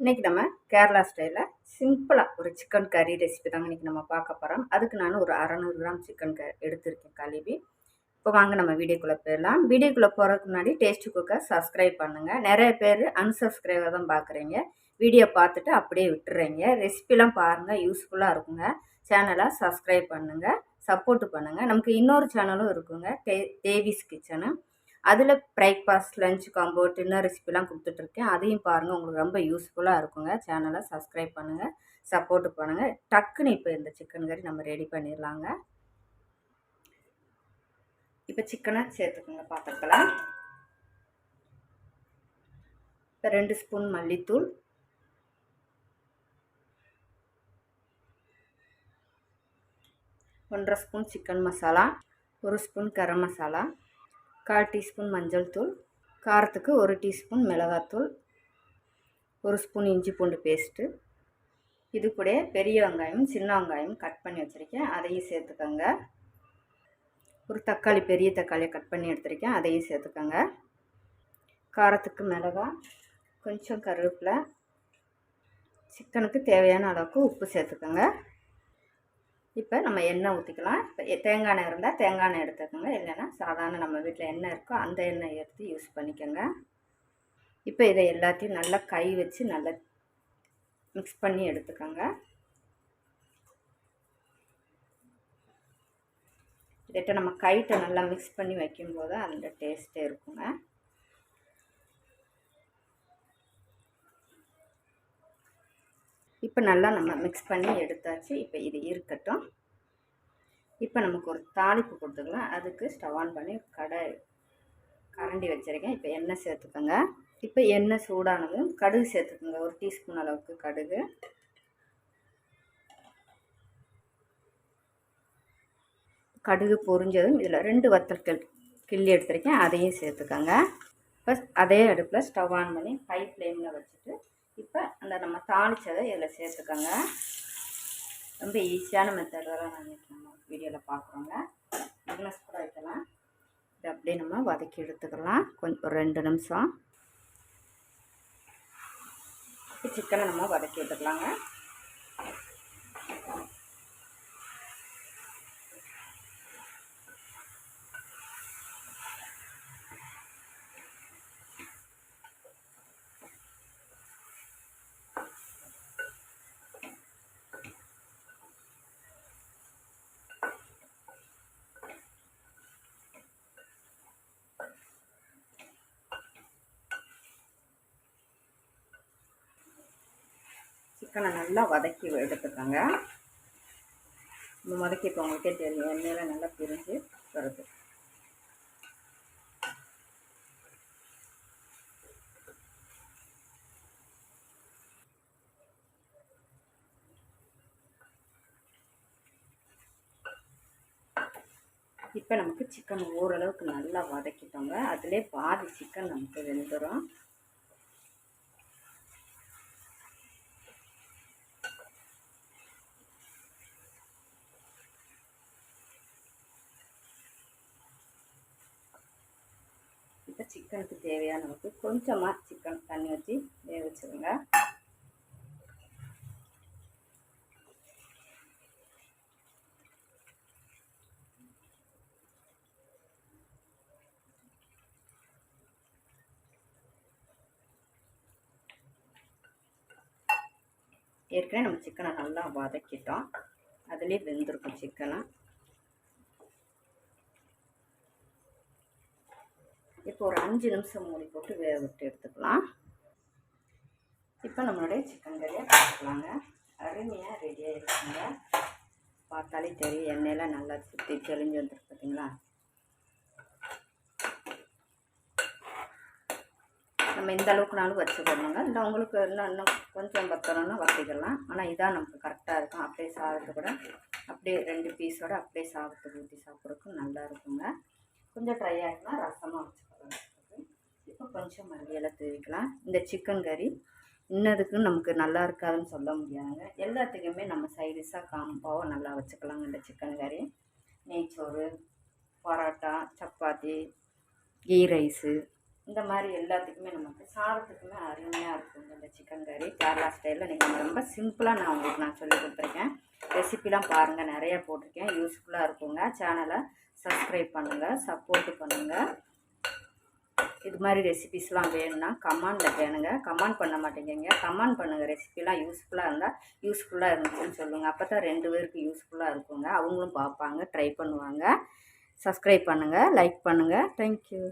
இன்றைக்கி நம்ம கேரளா ஸ்டைலில் சிம்பிளாக ஒரு சிக்கன் கறி ரெசிபி தாங்க இன்றைக்கி நம்ம பார்க்க போகிறோம் அதுக்கு நான் ஒரு அறநூறு கிராம் சிக்கன் க எடுத்திருக்கேன் கழுவி. இப்போ வாங்க நம்ம வீடியோக்குள்ளே போயிடலாம். வீடியோக்குள்ளே போகிறதுக்கு முன்னாடி டேஸ்ட் குக்கர் சப்ஸ்கிரைப் பண்ணுங்கள் நிறைய பேர் அன்சப்ஸ்கிரைபாக தான் பார்க்குறீங்க வீடியோ பார்த்துட்டு அப்படியே விட்டுறீங்க. ரெசிபிலாம் பாருங்கள் யூஸ்ஃபுல்லாக இருக்குங்க. சேனலை சப்ஸ்கிரைப் பண்ணுங்கள் சப்போர்ட் பண்ணுங்கள் நமக்கு இன்னொரு சேனலும் இருக்குங்க. டே தேவிஸ் கிச்சனு அதில் பிரேக்ஃபாஸ்ட் லஞ்ச் காம்போ டின்னர் ரெசிபிலாம் கொடுத்துட்ருக்கேன். அதையும் பாருங்கள் உங்களுக்கு ரொம்ப யூஸ்ஃபுல்லாக இருக்குங்க. சேனலை சப்ஸ்கிரைப் பண்ணுங்கள் சப்போர்ட் பண்ணுங்கள் டக்குன்னு இப்போ இந்த சிக்கன் கறி நம்ம ரெடி பண்ணிடலாங்க. இப்போ சிக்கனை சேர்த்துக்கோங்க பாத்திரத்தில். இப்போ ரெண்டு ஸ்பூன் மல்லித்தூள். ஒன்றரை ஸ்பூன் சிக்கன் மசாலா ஒரு ஸ்பூன் கரம் மசாலா கால் டீஸ்பூன் மஞ்சள் தூள் காரத்துக்கு ஒரு டீஸ்பூன் மிளகாத்தூள் ஒரு ஸ்பூன் இஞ்சி பூண்டு பேஸ்ட்டு. இது கூட பெரிய வெங்காயம் சின்ன வெங்காயம் கட் பண்ணி வச்சுருக்கேன். அதையும் சேர்த்துக்கோங்க. ஒரு தக்காளி பெரிய தக்காளியை கட் பண்ணி எடுத்துருக்கேன். அதையும் சேர்த்துக்கோங்க. காரத்துக்கு மிளகாய் கொஞ்சம் கருவேப்பிலை சிக்கனுக்கு தேவையான அளவுக்கு உப்பு சேர்த்துக்கோங்க. இப்போ நம்ம எண்ணெய் ஊற்றிக்கலாம் இப்போ தேங்காய் எண்ணெய் இருந்தால் தேங்காய் எண்ணெய் எடுத்துக்கோங்க. இல்லைன்னா சாதாரண நம்ம வீட்டில் எண்ணெய் இருக்கோ அந்த எண்ணெய் எடுத்து யூஸ் பண்ணிக்கோங்க. இப்போ இதை எல்லாத்தையும் நல்லா கை வச்சு நல்லா மிக்ஸ் பண்ணி எடுத்துக்கோங்க. இதிட்ட நம்ம கைட்டை நல்லா மிக்ஸ் பண்ணி வைக்கும்போது அந்த டேஸ்ட்டே இருக்குங்க. இப்போ நல்லா நம்ம மிக்ஸ் பண்ணி எடுத்தாச்சு. இப்போ இது இருக்கட்டும். இப்போ நமக்கு ஒரு தாளிப்பு கொடுத்துக்கலாம். அதுக்கு ஸ்டவ் ஆன் பண்ணி கடை கரண்டி வச்சுருக்கேன். இப்போ எண்ணெய் சேர்த்துக்கோங்க. இப்போ எண்ணெய் சூடானதும் கடுகு சேர்த்துக்கோங்க. ஒரு டீஸ்பூன் அளவுக்கு கடுகு. கடுகு பொரிஞ்சதும் இதில் ரெண்டு வத்தல் கிள் கிள்ளி எடுத்துருக்கேன். அதையும் சேர்த்துக்கோங்க. ஃபஸ்ட் அதே அடுப்பில் ஸ்டவ் ஆன் பண்ணி ஹை ஃப்ளேமில் வச்சுட்டு இப்போ அந்த நம்ம தாளித்ததை இதில் சேர்த்துக்கோங்க. ரொம்ப ஈஸியான மெத்தடில் நான் நம்ம வீடியோவில் பார்க்குறோங்க பிக்னஸ் கூட வைக்கலாம். இதை அப்படியே நம்ம வதக்கி எடுத்துக்கலாம். கொஞ்சம் ஒரு ரெண்டு நிமிஷம். சிக்கனை நம்ம வதக்கி எடுத்துக்கலாங்க. சிக்கனை நல்லா வதக்கி எடுத்துக்கோங்க. நம்ம வதக்கி இப்போ உங்களுக்கே தெரியும் எண்ணெயில் நல்லா பிரிஞ்சு வருது. இப்போ நமக்கு சிக்கன் ஓரளவுக்கு நல்லா வதக்கிட்டோங்க. அதிலே பாதி சிக்கன் நமக்கு வெந்துடும் இப்போ சிக்கனுக்கு தேவையான அளவுக்கு கொஞ்சமாக சிக்கன் தண்ணி வச்சு வேக வச்சுருங்க. ஏற்கனவே நம்ம சிக்கனை நல்லா வதக்கிட்டோம். அதுலேயே வெந்திருக்கும் சிக்கனை. இப்போ ஒரு அஞ்சு நிமிஷம் மூடி போட்டு வேக விட்டு எடுத்துக்கலாம். இப்போ நம்மளுடைய சிக்கன் கறியை பார்த்துக்கலாங்க அருமையாக ரெடியாக இருக்குங்க பார்த்தாலே தெரியும் எண்ணெயெல்லாம் நல்லா சுற்றி தெளிஞ்சு வந்துருக்கு பார்த்தீங்களா? நம்ம இந்த அளவுக்குனாலும் வச்சுக்கணுங்க இல்லை உங்களுக்கு இன்னும் இன்னும் கொஞ்சம் பத்தணும்னா வச்சுக்கலாம் ஆனால் இதான் நமக்கு கரெக்டாக இருக்கும். அப்படியே சாதத்து கூட அப்படியே ரெண்டு பீஸோடு அப்படியே சாதத்துக்கு ஊற்றி சாப்பிட்றதுக்கும் நல்லா இருக்குங்க. கொஞ்சம் ட்ரை ஆகினா ரசமாக வச்சுக்கலாம். கொஞ்சம் மல்லியெல்லாம் தூவிக்கலாம். இந்த சிக்கன் கறி இன்னதுக்கு நமக்கு நல்லா இருக்காதுன்னு சொல்ல முடியாதுங்க. எல்லாத்துக்குமே நம்ம சைடிஷாக காம்பாவும் நல்லா வச்சுக்கலாங்க இந்த சிக்கன் கறி நெய்ச்சோறு பரோட்டா சப்பாத்தி கீ ரைஸு இந்த மாதிரி எல்லாத்துக்குமே நமக்கு சாதத்துக்குமே அருமையாக இருக்குங்க இந்த சிக்கன் கறி கேரளா ஸ்டைலில் நீங்கள் ரொம்ப சிம்பிளாக நான் உங்களுக்கு நான் சொல்லி கொடுத்துருக்கேன். ரெசிபிலாம் பாருங்கள் நிறையா போட்டிருக்கேன். யூஸ்ஃபுல்லாக இருக்குங்க. சேனலை சப்ஸ்கிரைப் பண்ணுங்கள் சப்போர்ட்டு பண்ணுங்கள் இது மாதிரி ரெசிபிஸ்லாம் வேணும்னா கமெண்டில் வேணுங்க. கமெண்ட் பண்ண மாட்டேங்கிங்க. கமெண்ட் பண்ணுங்கள் ரெசிபிலாம் யூஸ்ஃபுல்லாக இருந்தால் யூஸ்ஃபுல்லாக இருந்துச்சுன்னு சொல்லுங்கள் அப்போ தான் ரெண்டு பேருக்கு யூஸ்ஃபுல்லாக இருக்குங்க. அவங்களும் பார்ப்பாங்க ட்ரை பண்ணுவாங்க. சப்ஸ்கிரைப் பண்ணுங்கள் லைக் பண்ணுங்கள் தேங்க்யூ